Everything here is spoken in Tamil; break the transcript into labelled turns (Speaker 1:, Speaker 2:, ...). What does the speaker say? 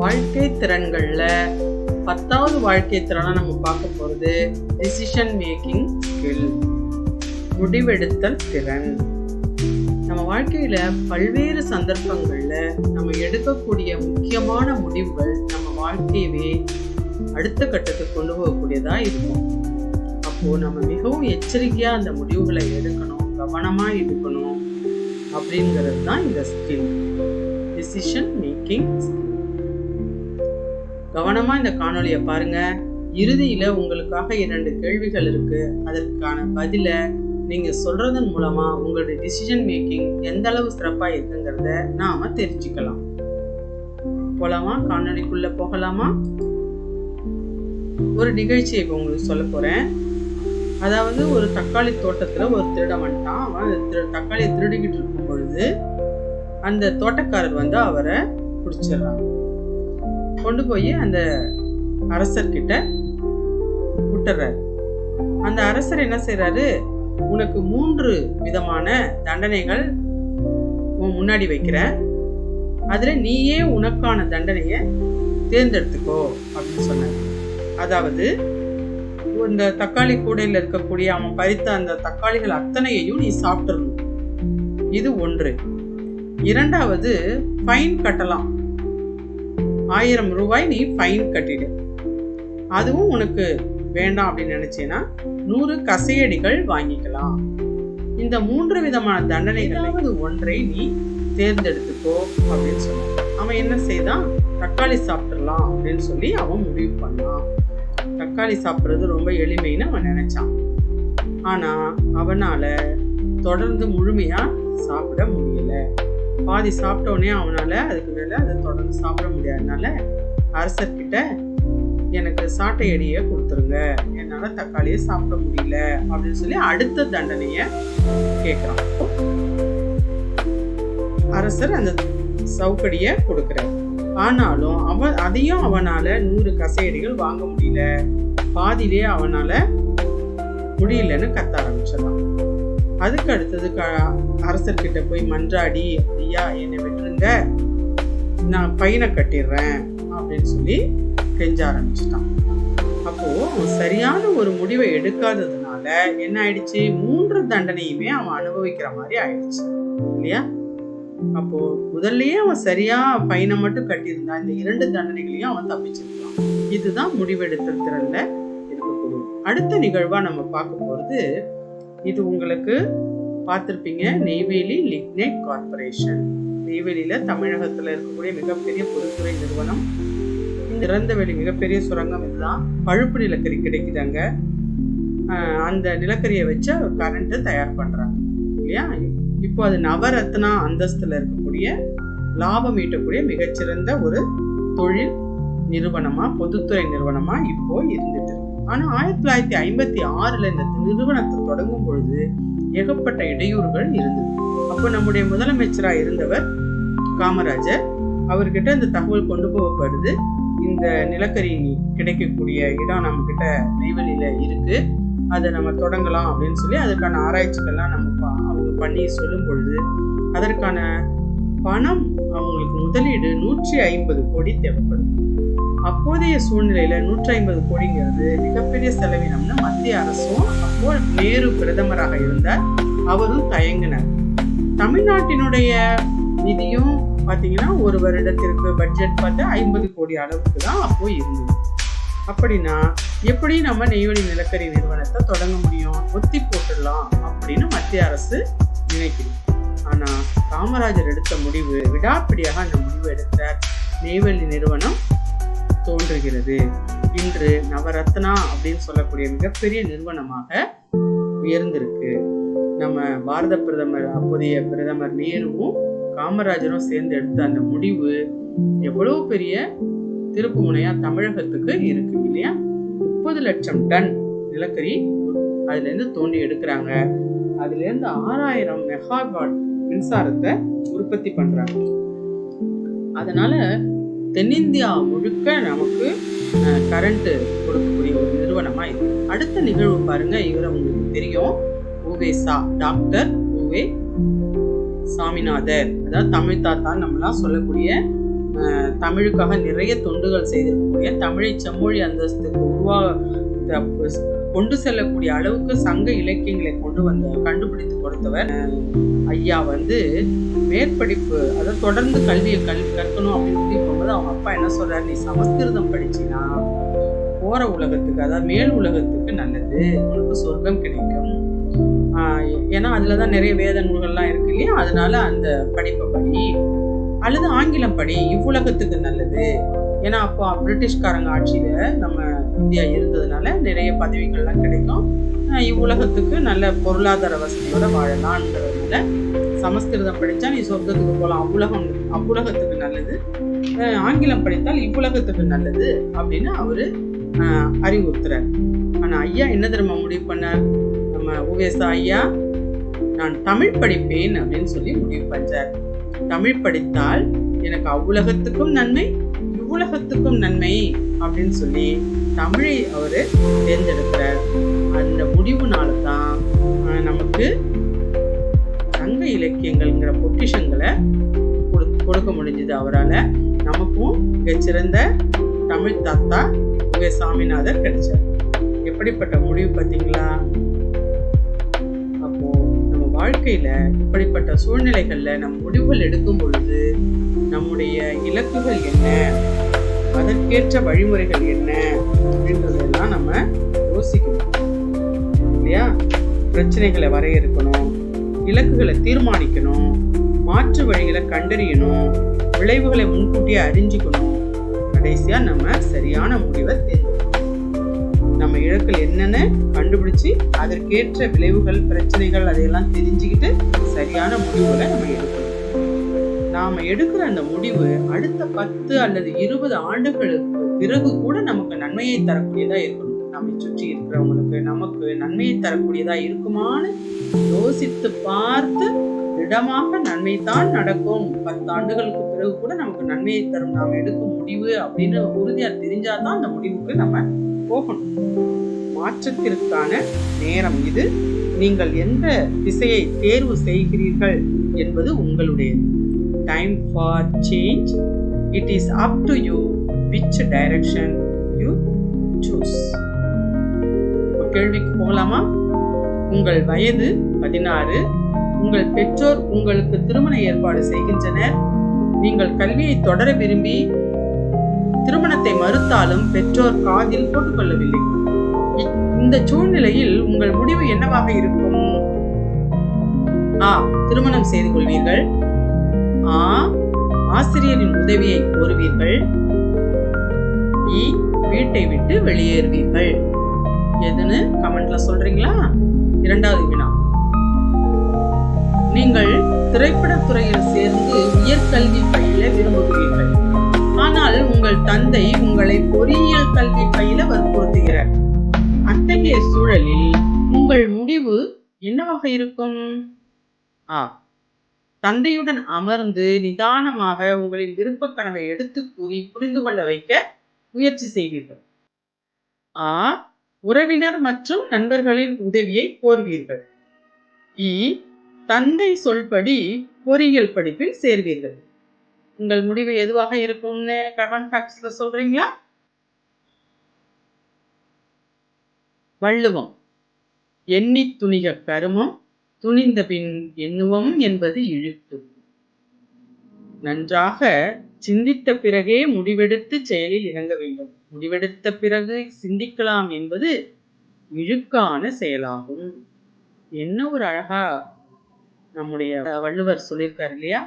Speaker 1: வாழ்க்கை திறன்களில் பத்தாவது வாழ்க்கை திறனை நம்ம பார்க்க போகிறது டிசிஷன் மேக்கிங் ஸ்கில் முடிவெடுத்தல் திறன். நம்ம வாழ்க்கையில் பல்வேறு சந்தர்ப்பங்களில் நம்ம எடுக்கக்கூடிய முக்கியமான முடிவுகள் நம்ம வாழ்க்கையவே அடுத்த கட்டத்துக்கு கொண்டு போகக்கூடியதாக இருக்கும். அப்போது நம்ம மிகவும் எச்சரிக்கையாக அந்த முடிவுகளை எடுக்கணும் கவனமாக எடுக்கணும் அப்படிங்கிறது தான் இந்த ஸ்கில் டிசிஷன் மேக்கிங் கவனமா இந்த காணொளியை பாருங்க. இறுதியில உங்களுக்காக இரண்டு கேள்விகள் இருக்கு. அதற்கான பதில நீங்க சொல்றதன் மூலமா உங்களுடைய டிசிஷன் மேக்கிங் எந்த அளவு சிறப்பா இருக்குங்கிறத நாம தெரிஞ்சுக்கலாம். போலாமா? காணொலிக்குள்ள போகலாமா? ஒரு நிகழ்ச்சியை இப்போ உங்களுக்கு சொல்ல போறேன். அதாவது ஒரு தக்காளி தோட்டத்துல ஒரு திருடன் வந்துட்டான். அவன் அந்த திரு- தக்காளியை திருடிக்கிட்டு இருக்கும் பொழுது அந்த தோட்டக்காரர் வந்து அவரை பிடிச்சிடுறான் கொண்டு போய் அந்த அரசர்கிட்ட விட்டுறாரு. அந்த அரசர் என்ன செய்யறாரு உனக்கு மூன்று விதமான தண்டனைகள் உன் முன்னாடி வைக்கிற அதுல நீயே உனக்கான தண்டனையை தேர்ந்தெடுத்துக்கோ அப்படின்னு சொன்னார். அதாவது இந்த தக்காளி கூடையில் இருக்கக்கூடிய அவன் பறித்த அந்த தக்காளிகள் அத்தனையையும் நீ சாப்பிட்டுருணும் இது ஒன்று. இரண்டாவது ஃபைன் கட்டலாம். ஆயிரம் ரூபாய் நீ ஃபைன் கட்டிடு. அதுவும் உனக்கு வேண்டாம் அப்படின்னு நினைச்சேன்னா நூறு கசையடிகள் வாங்கிக்கலாம். இந்த மூன்று விதமான தண்டனைகளாவது ஒன்றை நீ தேர்ந்தெடுத்துக்கோ அப்படின்னு சொன்னான். அவன் என்ன செய்தான்? தக்காளி சாப்பிட்றலாம் அப்படின்னு சொல்லி அவன் முடிவு பண்ணான். தக்காளி சாப்பிட்றது ரொம்ப எளிமைன்னு அவன் நினைச்சான். ஆனால் அவனால் தொடர்ந்து முழுமையாக சாப்பிட முடியல. பாதி சாப்பிட்டோன்னே அவனால் அதுக்கு மேலே அதை தொடர்ந்து சாப்பிட முடியாதனால அரசர்கிட்ட எனக்கு சாட்டை அடியை கொடுத்துருங்க. என்னால் தக்காளியை சாப்பிட முடியல அப்படின்னு சொல்லி அடுத்த தண்டனையை கேட்குறான் அரசர் அந்த சவுக்கடியை கொடுக்குறார். ஆனாலும் அவன் அதையும் அவனால் நூறு கசையடிகள் வாங்க முடியல. பாதியிலே அவனால் முடியலன்னு கத்த ஆரம்பிச்சிடலாம் அதுக்கு அடுத்தது க அரசர்கிட்ட போய் மன்றாடி ஐயா என்னை விட்டுருங்க. நான் பையனை கட்டிடுறேன் அப்படின்னு சொல்லி கெஞ்ச ஆரம்பிச்சிட்டான். அப்போது அவன் சரியான ஒரு முடிவை எடுக்காததுனால என்ன ஆயிடுச்சு? மூன்று தண்டனையுமே அவன் அனுபவிக்கிற மாதிரி ஆயிடுச்சு. இல்லையா? அப்போ முதல்லயே அவன் சரியா பையனை மட்டும் கட்டியிருந்தா இந்த இரண்டு தண்டனைகளையும் அவன் தப்பிச்சிருக்கலாம் இதுதான் முடிவெடுத்தல் திறன்ல இருக்கக்கூடிய அடுத்த நிகழ்வா நம்ம பார்க்க போறது இது உங்களுக்கு பார்த்துருப்பீங்க நெய்வேலி லிக்னைட் கார்பரேஷன் நெய்வேலியில் தமிழகத்தில் இருக்கக்கூடிய மிகப்பெரிய பொதுத்துறை நிறுவனம். திறந்தவெளி மிகப்பெரிய சுரங்கம் இதுதான். பழுப்பு நிலக்கரி கிடைக்குதாங்க. அந்த நிலக்கரியை வச்சு கரண்ட்டு தயார் பண்ணுறாங்க இல்லையா? இப்போ அது நவரத்னா அந்தஸ்தில் இருக்கக்கூடிய லாபம் ஈட்டக்கூடிய மிகச்சிறந்த ஒரு தொழில் நிறுவனமாக பொதுத்துறை நிறுவனமாக இப்போ இருந்துட்டு ஆனால் ஆயிரத்தி தொள்ளாயிரத்தி ஐம்பத்தி ஆறில் இந்த நிறுவனத்தை தொடங்கும் பொழுது ஏகப்பட்ட இடையூறுகள் இருந்தது. அப்போ நம்முடைய முதலமைச்சராக இருந்தவர் காமராஜர். அவர்கிட்ட இந்த தகவல் கொண்டு போகப்படுது. இந்த நிலக்கரி கிடைக்கக்கூடிய இடம் நம்ம கிட்ட நெய்வேலியில இருக்கு. அதை நம்ம தொடங்கலாம் அப்படின்னு சொல்லி அதுக்கான ஆராய்ச்சிகள்லாம் நம்ம அவங்க பண்ணி சொல்லும் பொழுது அதற்கான பணம் அவங்களுக்கு முதலீடு நூற்றி ஐம்பது கோடி தேவைப்படும். அப்போதைய சூழ்நிலையில நூற்றி ஐம்பது கோடிங்கிறது மிகப்பெரிய செலவினம்னு மத்திய அரசும் அப்போ நேரு பிரதமராக இருந்தார். அவரும் தயங்கினார். தமிழ்நாட்டினுடைய நிதியும் பார்த்தீங்கன்னா ஒரு வருடத்திற்கு பட்ஜெட் பார்த்தா ஐம்பது கோடி அளவுக்கு தான் அப்போ இருந்தது. அப்படின்னா எப்படி நம்ம நெய்வேலி நிலக்கரி நிறுவனத்தை தொடங்க முடியும்? ஒத்தி போட்டுடலாம் அப்படின்னு மத்திய அரசு நினைக்கிறது. ஆனால் காமராஜர் எடுத்த முடிவு விடாப்பிடியாக அந்த முடிவு எடுத்தார். நெய்வேலி நிறுவனம் தோன்றுகிறது. இன்று நவரத்னா அப்படின்னு சொல்லக்கூடிய மிகப்பெரிய நிறுவனமாக உயர்ந்திருக்கு. நம்ம பாரத பிரதமர் அப்போதைய பிரதமர் நேருவும் காமராஜரும் சேர்ந்து எடுத்த அந்த முடிவு எவ்வளவு பெரிய திருப்பு முனையா தமிழகத்துக்கு இருக்கு இல்லையா? முப்பது லட்சம் டன் நிலக்கரி அதுல இருந்து தோண்டி எடுக்கிறாங்க. அதுல இருந்து ஆறாயிரம் மெகாவாட் மின்சாரத்தை உற்பத்தி பண்றாங்க. அதனால தென்னிந்தியா முழுக்க நமக்கு கரண்ட் கொடுக்கக்கூடிய ஒரு நிறுவனமா இது. அடுத்த நிகழ்வு பாருங்க இவரை உங்களுக்கு தெரியும். உவேசா டாக்டர் ஓவே சாமிநாதர். அதாவது தமிழ் தாத்தா நம்மளாம் சொல்லக்கூடிய தமிழுக்காக நிறைய தொண்டுகள் செய்திருக்கக்கூடிய தமிழை செம்மொழி அந்தஸ்துக்கு உருவா கொண்டு செல்லக்கூடிய அளவுக்கு சங்க இலக்கியங்களை கொண்டு வந்த கண்டுபிடித்து கொடுத்தவர் ஐயா வந்து மேற்படிப்பு அதாவது தொடர்ந்து கல்வியை கல்வி கற்கணும் அப்படின்னு சொல்லி போகும்போது அவங்க அப்பா என்ன சொல்றாரு நீ சமஸ்கிருதம் படிச்சினா போற உலகத்துக்கு அதாவது மேல் உலகத்துக்கு நல்லது. உனக்கு சொர்க்கம் கிடைக்கும். ஏன்னா அதில் தான் நிறைய வேத நூல்கள்லாம் இருக்கு இல்லையா? அதனால அந்த படிப்பை படி அல்லது ஆங்கிலம் படி இவ்வுலகத்துக்கு நல்லது. ஏன்னா அப்போ பிரிட்டிஷ்காரங்க ஆட்சியில் நம்ம இந்தியா இருந்ததுனால நிறைய பதவிகள்லாம் கிடைக்கும். இவ்வுலகத்துக்கு நல்ல பொருளாதார வசதியோட வாழலாம்ன்றதுனால சமஸ்கிருதம் படித்தா நீ சொர்க்கத்துக்கு போகலாம் அவ்வுலகம் அவ்வுலகத்துக்கு நல்லது. ஆங்கிலம் படித்தால் இவ்வுலகத்துக்கு நல்லது அப்படின்னு அவர் அறிவுறுத்துறார். ஆனால் ஐயா என்ன தெரியுமா முடிவு பண்ணார்? நம்ம உவேசா ஐயா நான் தமிழ் படிப்பேன் அப்படின்னு சொல்லி முடிவு பண்றார். தமிழ் படித்தால் எனக்கு அவ்வுலகத்துக்கும் நன்மை இவ்வுலகத்துக்கும் நன்மை. அப்படின்னு சொல்லி தமிழை அவர் தேர்ந்தெடுக்கிறார். அந்த முடிவுனால தான் நமக்கு சங்க இலக்கியங்கள்ங்கிற பொக்கிஷங்களை கொடுக்க முடிஞ்சது. அவரால் நமக்கும் மிகச்சிறந்த தமிழ் தாத்தா உவே சாமிநாதர் கிடைச்சார். எப்படிப்பட்ட முடிவு பார்த்தீங்களா? அப்போ நம்ம வாழ்க்கையில் இப்படிப்பட்ட சூழ்நிலைகளில் நம் முடிவுகள் எடுக்கும் பொழுது நம்முடைய இலக்குகள் என்ன? அதற்கேற்ற வழிமுறைகள் என்ன அப்படின்றதெல்லாம் நம்ம யோசிக்கணும். இல்லையா? பிரச்சனைகளை வரையறுக்கணும். இலக்குகளை தீர்மானிக்கணும். மாற்று வழிகளை கண்டறியணும். விளைவுகளை முன்கூட்டியே அறிஞ்சுக்கணும். கடைசியாக நம்ம சரியான முடிவை தேர்ந்தெடுக்கணும். நம்ம இலக்குகள் என்னென்னு கண்டுபிடிச்சு அதற்கேற்ற விளைவுகள் பிரச்சனைகள் அதையெல்லாம் தெரிஞ்சுக்கிட்டு சரியான முடிவுகளை நம்ம எடுக்கணும். நாம எடுக்கிற அந்த முடிவு அடுத்த பத்து அல்லது இருபது ஆண்டுகளுக்கு பிறகு கூட நமக்கு நன்மையை தரக்கூடியதா இருக்கணும். நம்மை சுற்றி இருக்கிறவங்களுக்கு நமக்கு நன்மையை தரக்கூடியதா இருக்குமான்னு யோசித்து பார்த்து திடமாக நன்மை தான் நடக்கும். பத்து ஆண்டுகளுக்கு பிறகு கூட நமக்கு நன்மையை தரும். நாம் எடுக்கும் முடிவு அப்படின்னு உறுதியா தெரிஞ்சாதான் அந்த முடிவுக்கு நம்ம போகணும். மாற்றத்திற்கான நேரம் இது. நீங்கள் எந்த திசையை தேர்வு செய்கிறீர்கள் என்பது உங்களுடையது. Time for change it is up to you which direction you choose கேள்விக்கு போகலாமா? உங்கள் வயது பதினாறு. உங்கள் பெற்றோர் உங்களுக்கு திருமண ஏற்பாடு செய்கின்றனர். நீங்கள் கல்வியை தொடர விரும்பி திருமணத்தை மறுத்தாலும் பெற்றோர் காதில் போட்டுக்கொள்ளவில்லை. இந்த சூழ்நிலையில் உங்கள் முடிவு என்னவாக இருக்கும்? ஆ திருமணம் செய்து கொள்வீர்கள். ஆ ஆசிரியரின் உதவியை கோருவீர்கள். இ வீட்டை விட்டு வெளியேறுவீர்கள். எதுன்னு கமெண்ட்ல சொல்றீங்களா? இரண்டாவது வினா. நீங்கள் திரைப்படத் துறையில் சேர்ந்து உயர்கல்வி பயில விரும்புகிறீர்கள். ஆனால் உங்கள் தந்தை உங்களை பொறியியல் கல்வி பயில வற்புறுத்துகிறார். அத்தகைய சூழலில் உங்கள் முடிவு என்னவாக இருக்கும்? ஆ தந்தையுடன் அமர்ந்து நிதானமாக உங்களின் விருப்ப கனவை எடுத்து கூறி புரிந்து கொள்ள வைக்க முயற்சி செய்வீர்கள். ஆ உறவினர் மற்றும் நண்பர்களின் உதவியை கோருவீர்கள். இ தந்தை சொல்படி பொறியியல் படிப்பில் சேர்வீர்கள். உங்கள் முடிவு எதுவாக இருக்கும்னு கமெண்ட் பாக்ஸ்ல சொல்றீங்களா? வள்ளுவம். எண்ணி துணிக கருமம் துணிந்த பின் எண்ணுவம் என்பது இழுத்து நன்றாக சிந்தித்த பிறகே முடிவெடுத்து செயலில் இறங்க வேண்டும். முடிவெடுத்த பிறகு சிந்திக்கலாம் என்பது இழுக்கான செயலாகும். என்ன ஒரு அழகா நம்முடைய வள்ளுவர் சொல்லியிருக்கார் இல்லையா?